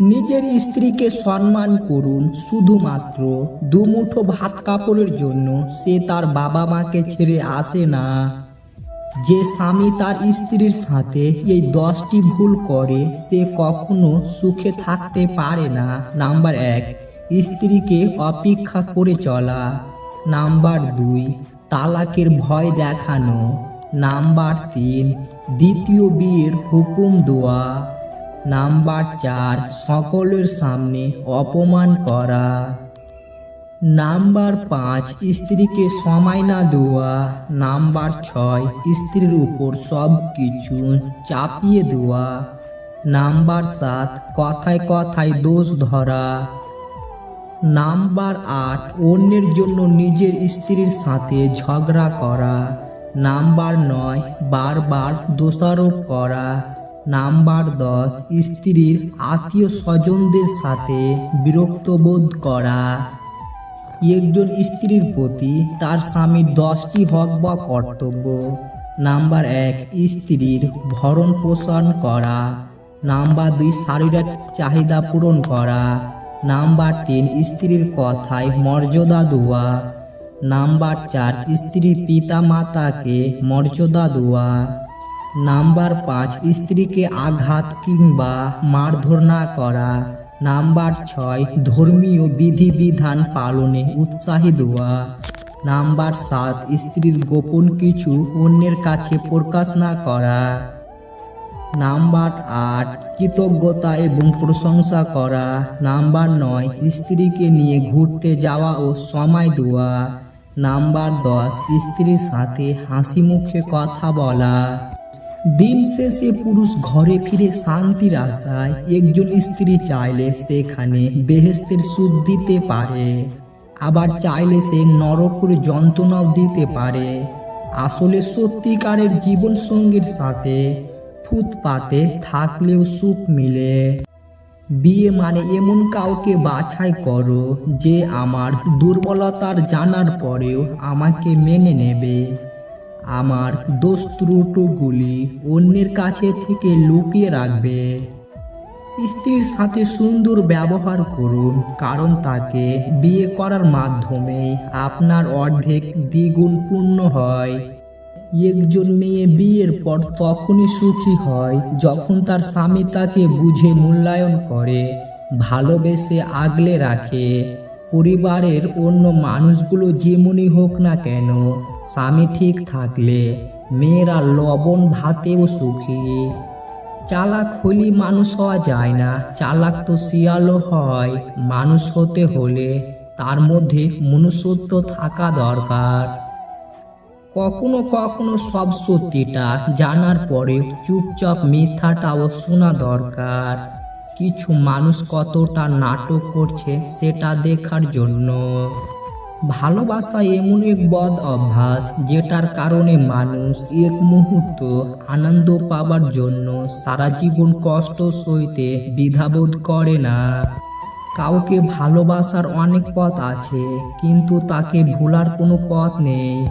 নিজের স্ত্রীকে সম্মান করুন শুধুমাত্র। দুমুঠো ভাত কাপড়ের জন্য সে তার বাবা মাকে ছেড়ে আসে না। যে স্বামী তার স্ত্রীর সাথে এই দশটি ভুল করে, সে কখনো সুখে থাকতে পারে না। নাম্বার এক, স্ত্রীকে অপেক্ষা করে চলা। নাম্বার দুই, তালাকের ভয় দেখানো। নাম্বার তিন, দ্বিতীয় বিয়ের হুকুম দেওয়া। নাম্বার চার, সকলের সামনে অপমান করা। নাম্বার পাঁচ, স্ত্রীকে সময় না দেওয়া। নাম্বার ছয়, স্ত্রীর উপর সব কিছু চাপিয়ে দেওয়া। নাম্বার সাত, কথায় কথায় দোষ ধরা। নাম্বার আট, অন্যের জন্য নিজের স্ত্রীর সাথে ঝগড়া করা। নাম্বার নয়, বারবার দোষারোপ করা। নাম্বার দশ, স্ত্রীর আত্মীয় স্বজনদের সাথে বিরক্ত বোধ করা। একজন স্ত্রীর প্রতি তার স্বামীর দশটি হক বা কর্তব্য। নাম্বার এক, স্ত্রীর ভরণ পোষণ করা। নাম্বার দুই, শারীরিক চাহিদা পূরণ করা। নাম্বার তিন, স্ত্রীর কথায় মর্যাদা দেওয়া। নাম্বার চার, স্ত্রীর পিতা মাতাকে মর্যাদা দেওয়া। নাম্বার পাঁচ, স্ত্রীকে আঘাত কিংবা মারধর না করা। নাম্বার ছয়, ধর্মীয় বিধিবিধান পালনে উৎসাহী দেওয়া নাম্বার সাত, স্ত্রীর গোপন কিছু অন্যের কাছে প্রকাশ না করা। নাম্বার আট, কৃতজ্ঞতা এবং প্রশংসা করা। নাম্বার নয়, স্ত্রীকে নিয়ে ঘুরতে যাওয়া ও সময় দেওয়া নাম্বার দশ, স্ত্রীর সাথে হাসি মুখে কথা বলা। দিন শেষে পুরুষ ঘরে ফিরে শান্তির আশায় একজন স্ত্রী চাইলে সেখানে বেহেস্তের সুখ দিতে পারে। আবার চাইলে সে নরকের যন্ত্রণাও দিতে পারে। আসলে সত্যিকারের জীবন সঙ্গীর সাথে ফুটপাতে থাকলেও সুখ মিলে। বিয়ে মানে এমন কাউকে বাছাই করো যে আমার দুর্বলতার জানার পরেও আমাকে মেনে নেবে। আমার দোষ অন্যের কাছে থেকে লুকিয়ে রাখবে। স্ত্রীর সাথে সুন্দর ব্যবহার করুন, কারণ তাকে বিয়ে করার মাধ্যমে আপনার অর্ধেক দ্বিগুণ পূর্ণ হয়। একজন মেয়ে বিয়ের পর তখনই সুখী হয় যখন তার স্বামী তাকে বুঝে মূল্যায়ন করে, ভালোবেসে আগলে রাখে। পরিবারের অন্য মানুষগুলো যেমনই হোক না কেন, স্বামী ঠিক থাকলে মেয়েরা লবণ ভাতেও সুখী। চালাক হলি মানুষ হওয়া যায় না, চালাক তো শিয়ালও হয়। মানুষ হতে হলে তার মধ্যে মনুষ্যত্ব থাকা দরকার। কখনো কখনো সব সত্যিটা জানার পরে চুপচাপ মিথ্যাটাও শোনা দরকার। কিছু মানুষ কতটা নাটক করছে সেটা দেখার জন্য। ভালোবাসা এমন এক বদ অভ্যাস যেটার কারণে মানুষ এক মুহূর্ত আনন্দ পাবার জন্য সারা জীবন কষ্ট সইতে দ্বিধাবোধ করে না। কাউকে ভালোবাসার অনেক পথ আছে, কিন্তু তাকে ভোলার কোনো পথ নেই।